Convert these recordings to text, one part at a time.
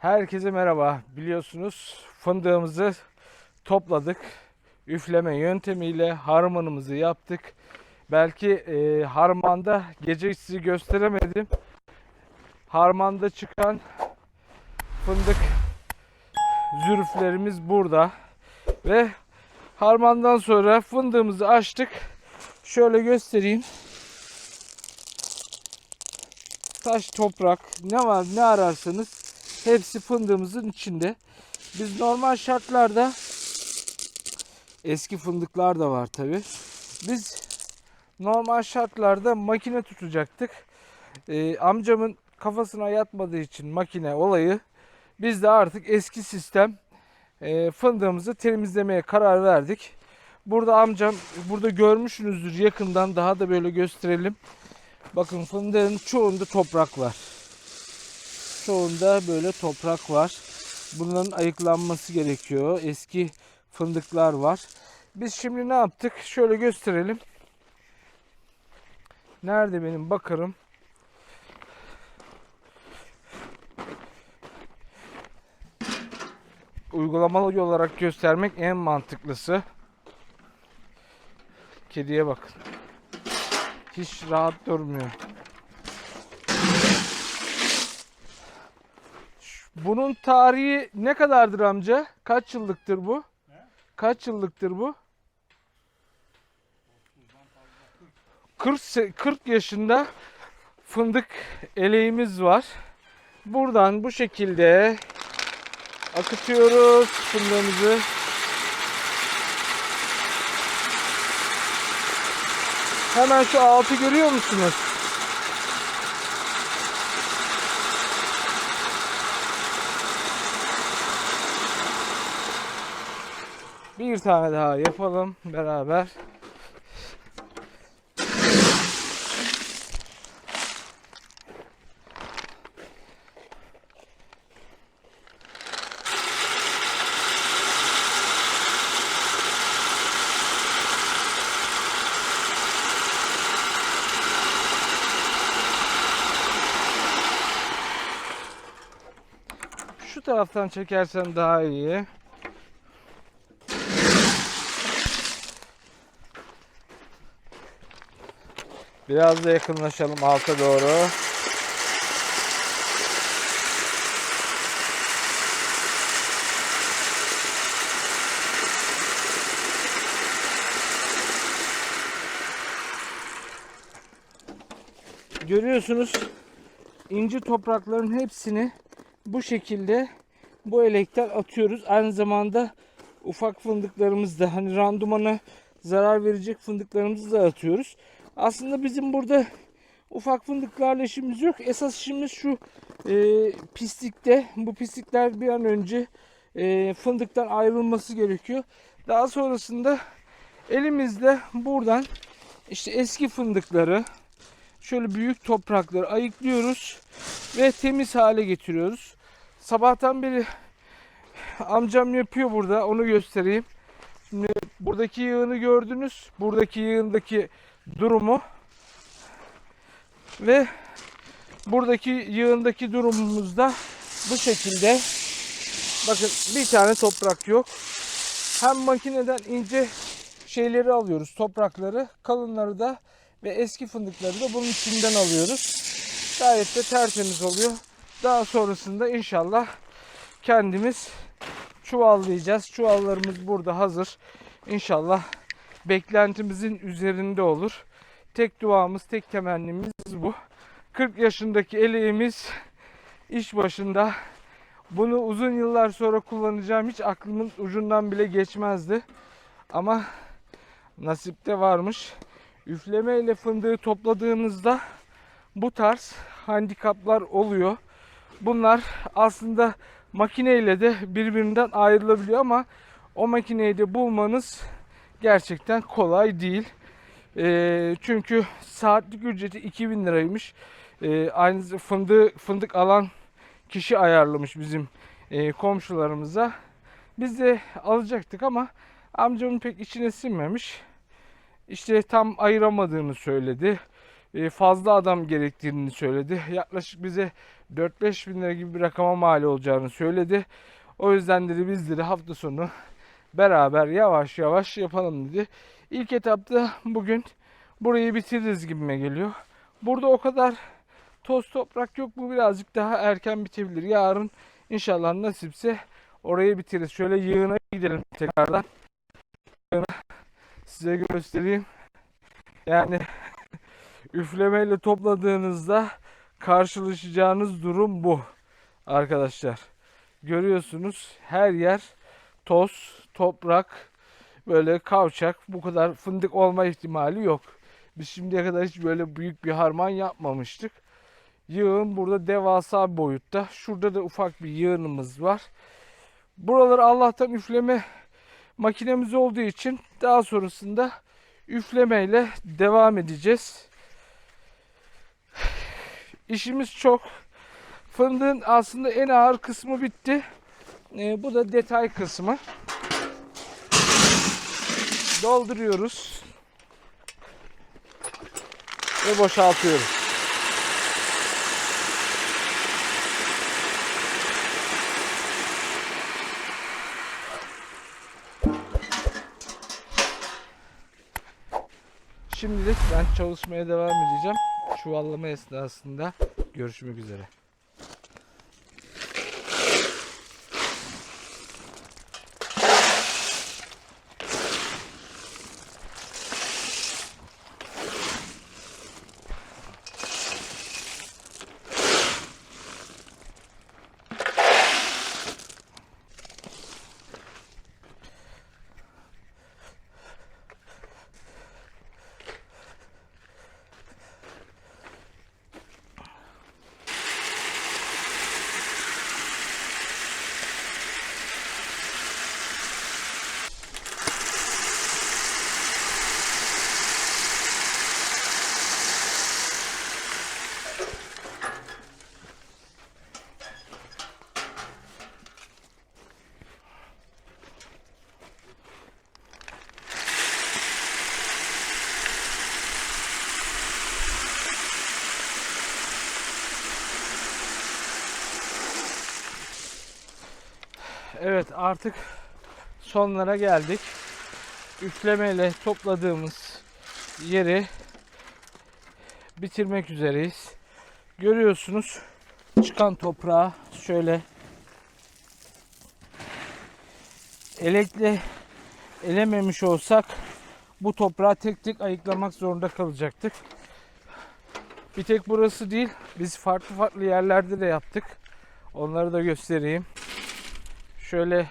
Herkese merhaba. Biliyorsunuz fındığımızı topladık. Üfleme yöntemiyle harmanımızı yaptık. Belki e, harmanda gece sizi gösteremedim. Harmanda çıkan fındık zürüflerimiz burada. Ve harmandan sonra fındığımızı açtık. Şöyle göstereyim. Taş, toprak ne var ne ararsanız hepsi fındığımızın içinde. Biz normal şartlarda eski fındıklar da var tabi. Biz normal şartlarda makine tutacaktık. Ee, amcamın kafasına yatmadığı için makine olayı biz de artık eski sistem e, fındığımızı temizlemeye karar verdik. Burada amcam burada görmüşsünüzdür yakından daha da böyle gösterelim. Bakın fındığın çoğunda toprak var. Çoğunda böyle toprak var. Bunların ayıklanması gerekiyor. Eski fındıklar var. Biz şimdi ne yaptık? Şöyle gösterelim. Nerede benim bakarım? Uygulamalı olarak göstermek en mantıklısı. Kediye bakın. Hiç rahat durmuyor. Bunun tarihi ne kadardır amca? Kaç yıllıktır bu? Kaç yıllıktır bu? 40 se- 40 yaşında fındık eleğimiz var. Buradan bu şekilde akıtıyoruz fındığımızı. Hemen şu altı görüyor musunuz? Bir tane daha yapalım beraber. Şu taraftan çekersen daha iyi. Biraz da yakınlaşalım alta doğru. Görüyorsunuz ince toprakların hepsini bu şekilde bu elekten atıyoruz. Aynı zamanda ufak fındıklarımız da hani randumana zarar verecek fındıklarımızı da atıyoruz. Aslında bizim burada ufak fındıklarla işimiz yok. Esas işimiz şu e, pislikte. Bu pislikler bir an önce e, fındıktan ayrılması gerekiyor. Daha sonrasında elimizle buradan işte eski fındıkları şöyle büyük toprakları ayıklıyoruz ve temiz hale getiriyoruz. Sabahtan beri amcam yapıyor burada. Onu göstereyim. Şimdi buradaki yığını gördünüz. Buradaki yığındaki durumu ve buradaki yığındaki durumumuzda bu şekilde bakın bir tane toprak yok. Hem makineden ince şeyleri alıyoruz toprakları kalınları da ve eski fındıkları da bunun içinden alıyoruz. Gayet de tertemiz oluyor. Daha sonrasında inşallah kendimiz çuvallayacağız. Çuvallarımız burada hazır. İnşallah beklentimizin üzerinde olur. Tek duamız, tek temennimiz bu. 40 yaşındaki eleğimiz iş başında. Bunu uzun yıllar sonra kullanacağım hiç aklımın ucundan bile geçmezdi. Ama nasipte varmış. Üfleme ile fındığı topladığınızda bu tarz handikaplar oluyor. Bunlar aslında makineyle de birbirinden ayrılabiliyor ama o makineyi de bulmanız gerçekten kolay değil. Ee, çünkü saatlik ücreti 2000 liraymış. Ee, aynı fındık fındık alan kişi ayarlamış bizim e, komşularımıza. Biz de alacaktık ama amcamın pek içine sinmemiş. İşte tam ayıramadığını söyledi. e, fazla adam gerektiğini söyledi. Yaklaşık bize 4-5 bin lira gibi bir rakama mal olacağını söyledi. O yüzden dedi biz dedi hafta sonu beraber yavaş yavaş yapalım dedi. İlk etapta bugün burayı bitiririz gibime geliyor. Burada o kadar toz toprak yok. Bu birazcık daha erken bitebilir. Yarın inşallah nasipse orayı bitiririz. Şöyle yığına gidelim tekrardan. Yığına size göstereyim. Yani üflemeyle topladığınızda karşılaşacağınız durum bu arkadaşlar. Görüyorsunuz her yer toz, toprak, böyle kavçak. Bu kadar fındık olma ihtimali yok. Biz şimdiye kadar hiç böyle büyük bir harman yapmamıştık. Yığın burada devasa boyutta. Şurada da ufak bir yığınımız var. Buraları Allah'tan üfleme makinemiz olduğu için daha sonrasında üflemeyle devam edeceğiz. İşimiz çok. Fındığın aslında en ağır kısmı bitti. Ee, bu da detay kısmı. Dolduruyoruz. Ve boşaltıyoruz. Şimdilik ben çalışmaya devam edeceğim. Çuvallama esnasında görüşmek üzere. Evet artık sonlara geldik. Üflemeyle topladığımız yeri bitirmek üzereyiz. Görüyorsunuz çıkan toprağı şöyle elekle elememiş olsak bu toprağı tek tek ayıklamak zorunda kalacaktık. Bir tek burası değil, biz farklı farklı yerlerde de yaptık. Onları da göstereyim. Şöyle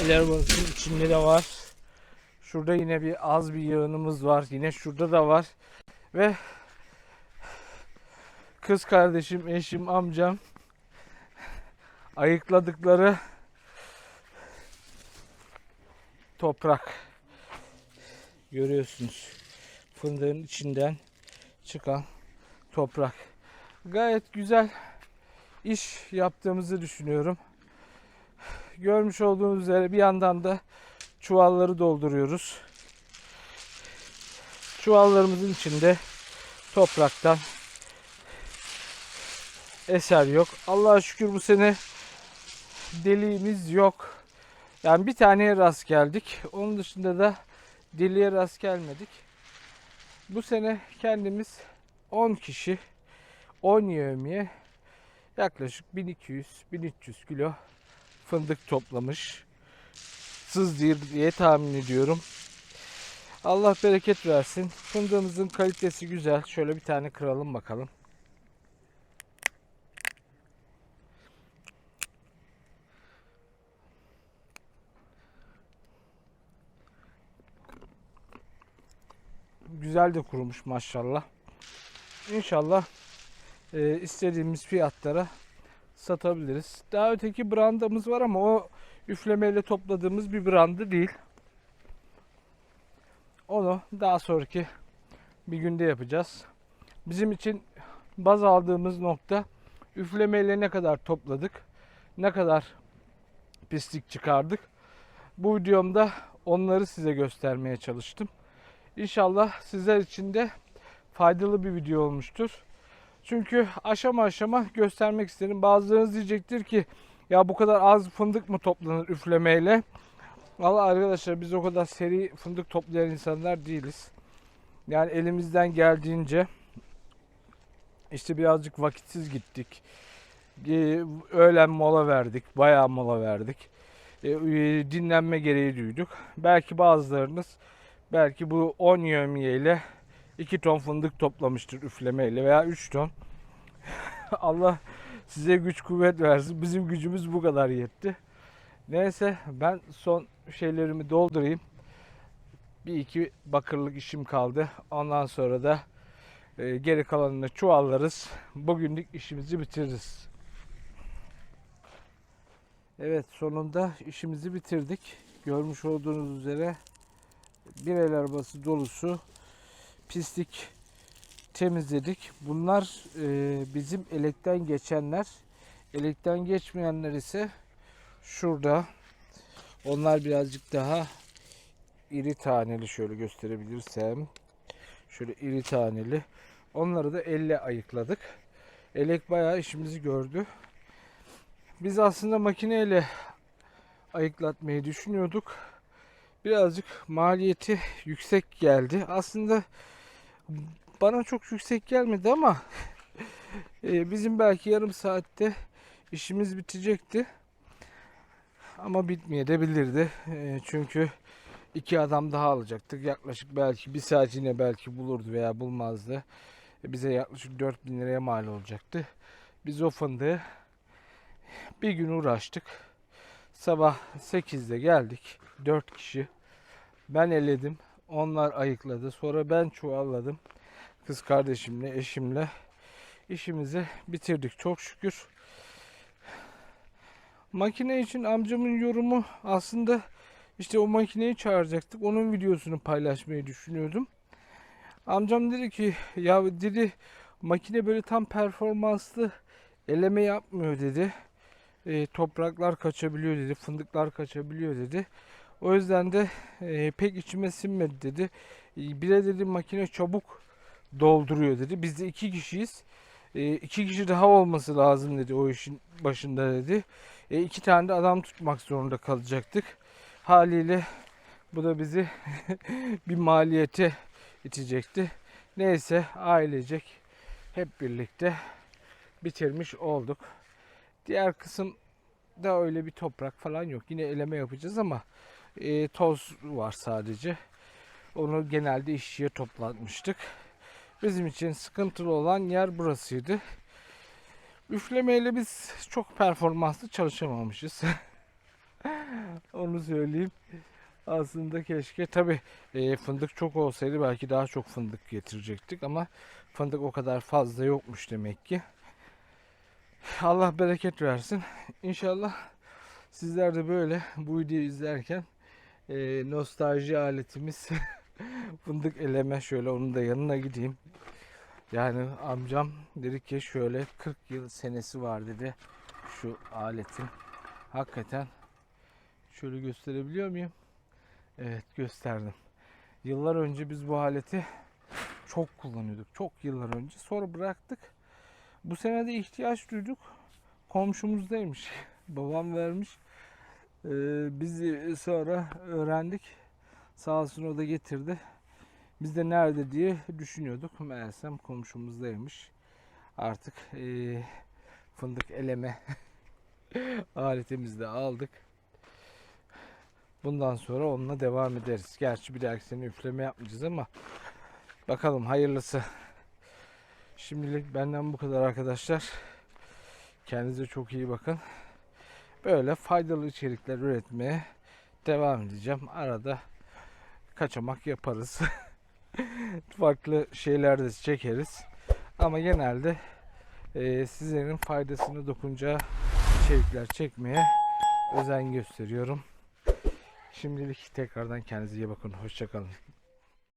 Elerbat'ın içinde de var. Şurada yine bir az bir yığınımız var. Yine şurada da var. Ve kız kardeşim, eşim, amcam ayıkladıkları toprak. Görüyorsunuz. Fındığın içinden çıkan toprak. Gayet güzel iş yaptığımızı düşünüyorum. Görmüş olduğunuz üzere bir yandan da çuvalları dolduruyoruz. Çuvallarımızın içinde topraktan eser yok. Allah'a şükür bu sene deliğimiz yok. Yani bir taneye rast geldik. Onun dışında da deliğe rast gelmedik. Bu sene kendimiz 10 kişi 10 yevmiye yaklaşık 1200-1300 kilo fındık toplamış. Sızdır diye tahmin ediyorum. Allah bereket versin. Fındığımızın kalitesi güzel. Şöyle bir tane kıralım bakalım. Güzel de kurumuş maşallah. İnşallah e, istediğimiz fiyatlara satabiliriz. Daha öteki brandamız var ama o üflemeyle topladığımız bir brandı değil. Onu daha sonraki bir günde yapacağız. Bizim için baz aldığımız nokta üflemeyle ne kadar topladık, ne kadar pislik çıkardık. Bu videomda onları size göstermeye çalıştım. İnşallah sizler için de faydalı bir video olmuştur. Çünkü aşama aşama göstermek istedim. Bazılarınız diyecektir ki ya bu kadar az fındık mı toplanır üflemeyle? Valla arkadaşlar biz o kadar seri fındık toplayan insanlar değiliz. Yani elimizden geldiğince işte birazcık vakitsiz gittik. Ee, Öğlen mola verdik. Bayağı mola verdik. Ee, e, Dinlenme gereği duyduk. Belki bazılarınız belki bu 10 yömiye ile 2 ton fındık toplamıştır üflemeyle veya 3 ton. Allah size güç kuvvet versin. Bizim gücümüz bu kadar yetti. Neyse ben son şeylerimi doldurayım. Bir iki bakırlık işim kaldı. Ondan sonra da e, geri kalanını çuvallarız. Bugünlük işimizi bitiririz. Evet sonunda işimizi bitirdik. Görmüş olduğunuz üzere bir el arabası dolusu pislik temizledik. Bunlar e, bizim elekten geçenler. Elekten geçmeyenler ise şurada. Onlar birazcık daha iri taneli şöyle gösterebilirsem. Şöyle iri taneli. Onları da elle ayıkladık. Elek bayağı işimizi gördü. Biz aslında makineyle ayıklatmayı düşünüyorduk. Birazcık maliyeti yüksek geldi. Aslında bana çok yüksek gelmedi ama e, bizim belki yarım saatte işimiz bitecekti. Ama bitmeye de bilirdi. E, çünkü iki adam daha alacaktık. Yaklaşık belki bir saat yine belki bulurdu veya bulmazdı. E, bize yaklaşık 4000 liraya mal olacaktı. Biz o fındığı bir gün uğraştık. Sabah 8'de geldik. 4 kişi. Ben eledim. Onlar ayıkladı. Sonra ben çuvalladım. Kız kardeşimle, eşimle işimizi bitirdik çok şükür. Makine için amcamın yorumu aslında işte o makineyi çağıracaktık. Onun videosunu paylaşmayı düşünüyordum. Amcam dedi ki ya dedi makine böyle tam performanslı eleme yapmıyor dedi. E, topraklar kaçabiliyor dedi. Fındıklar kaçabiliyor dedi. O yüzden de e, pek içime sinmedi dedi. E, bir de dedi makine çabuk dolduruyor dedi. Biz de iki kişiyiz. E, iki kişi daha olması lazım dedi o işin başında dedi. E, iki tane de adam tutmak zorunda kalacaktık. Haliyle bu da bizi bir maliyete itecekti. Neyse ailecek hep birlikte bitirmiş olduk. Diğer kısım da öyle bir toprak falan yok. Yine eleme yapacağız ama e, toz var sadece. Onu genelde işçiye toplatmıştık. Bizim için sıkıntılı olan yer burasıydı. Üflemeyle biz çok performanslı çalışamamışız. Onu söyleyeyim. Aslında keşke tabi e, fındık çok olsaydı belki daha çok fındık getirecektik ama fındık o kadar fazla yokmuş demek ki. Allah bereket versin. İnşallah sizler de böyle bu videoyu izlerken e, nostalji aletimiz fındık eleme şöyle onun da yanına gideyim. Yani amcam dedi ki şöyle 40 yıl senesi var dedi şu aletin. Hakikaten şöyle gösterebiliyor muyum? Evet gösterdim. Yıllar önce biz bu aleti çok kullanıyorduk. Çok yıllar önce. Sonra bıraktık. Bu sene de ihtiyaç duyduk. Komşumuzdaymış. Babam vermiş. Ee, biz sonra öğrendik. Sağ olsun o da getirdi. Biz de nerede diye düşünüyorduk. Meğersem komşumuzdaymış. Artık ee, fındık eleme aletimizi de aldık. Bundan sonra onunla devam ederiz. Gerçi bir dahaki sene üfleme yapmayacağız ama bakalım hayırlısı. Şimdilik benden bu kadar arkadaşlar. Kendinize çok iyi bakın. Böyle faydalı içerikler üretmeye devam edeceğim. Arada kaçamak yaparız. Farklı şeyler de çekeriz. Ama genelde e, sizlerin faydasını dokunacağı içerikler çekmeye özen gösteriyorum. Şimdilik tekrardan kendinize iyi bakın. Hoşçakalın.